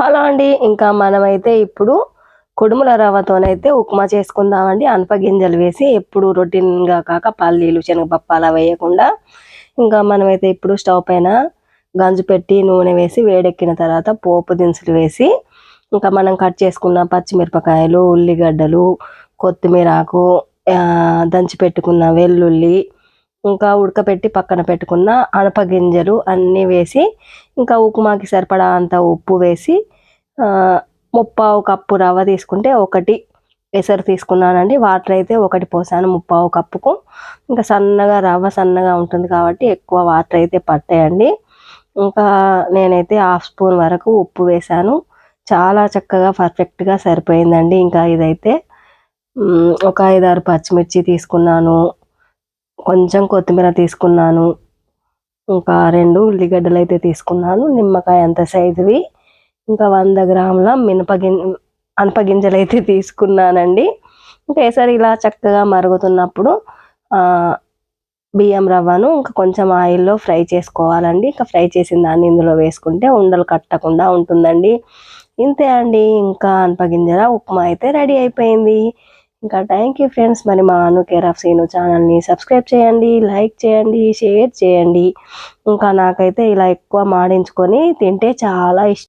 Hello అండి ఇంకా మనమైతే ఇప్పుడు కుడుముల రవ్వతోనైతే ఉప్మా చేసుకుందామండి. అనప గింజలు వేసి ఎప్పుడు రొటీన్గా కాక పల్లీలు శనగపప్పు అలా వేయకుండా ఇంకా మనమైతే ఇప్పుడు స్టవ్ పైన గంజు పెట్టి నూనె వేసి వేడెక్కిన తర్వాత పోపు దినుసులు వేసి ఇంకా మనం కట్ చేసుకున్న పచ్చిమిరపకాయలు ఉల్లిగడ్డలు కొత్తిమీర ఆకు దంచి పెట్టుకున్న వెల్లుల్లి ఇంకా ఉడకపెట్టి పక్కన పెట్టుకున్న అనప గింజలు అన్నీ వేసి ఇంకా ఉప్మాకి సరిపడా అంత ఉప్పు వేసి ముప్పావు కప్పు రవ్వ తీసుకుంటే ఒకటి. ఎసరు తీసుకున్నానండి. వాటర్ అయితే ఒకటి పోసాను ముప్పావు కప్పుకు. ఇంకా సన్నగా రవ్వ సన్నగా ఉంటుంది కాబట్టి ఎక్కువ వాటర్ అయితే పట్టాయండి. ఇంకా నేనైతే హాఫ్ స్పూన్ వరకు ఉప్పు వేశాను చాలా చక్కగా పర్ఫెక్ట్గా సరిపోయిందండి. ఇంకా ఇదైతే ఒక ఐదారు పచ్చిమిర్చి తీసుకున్నాను. కొంచెం కొత్తిమీర తీసుకున్నాను. ఇంకా రెండు ఉల్లిగడ్డలు అయితే తీసుకున్నాను. నిమ్మకాయ అంత సైజువి. ఇంకా వంద గ్రాముల మినపగిం అనపగింజలు అయితే తీసుకున్నానండి. ఇంకా ఈసారి ఇలా చక్కగా మరుగుతున్నప్పుడు బియ్యం రవ్వను ఇంకా కొంచెం ఆయిల్లో ఫ్రై చేసుకోవాలండి. ఇంకా ఫ్రై చేసిన దాన్ని ఇందులో వేసుకుంటే ఉండలు కట్టకుండా ఉంటుందండి. ఇంతే అండి. ఇంకా అనపగింజల ఉప్మా అయితే రెడీ అయిపోయింది. ఇంకా థ్యాంక్ యూ ఫ్రెండ్స్. మరి మా అను కేర్ ఆఫ్ సీను ఛానల్ని సబ్స్క్రైబ్ చేయండి లైక్ చేయండి షేర్ చేయండి. ఇంకా నాకైతే ఇలా ఎక్కువ మాడించుకొని తింటే చాలా ఇష్టం.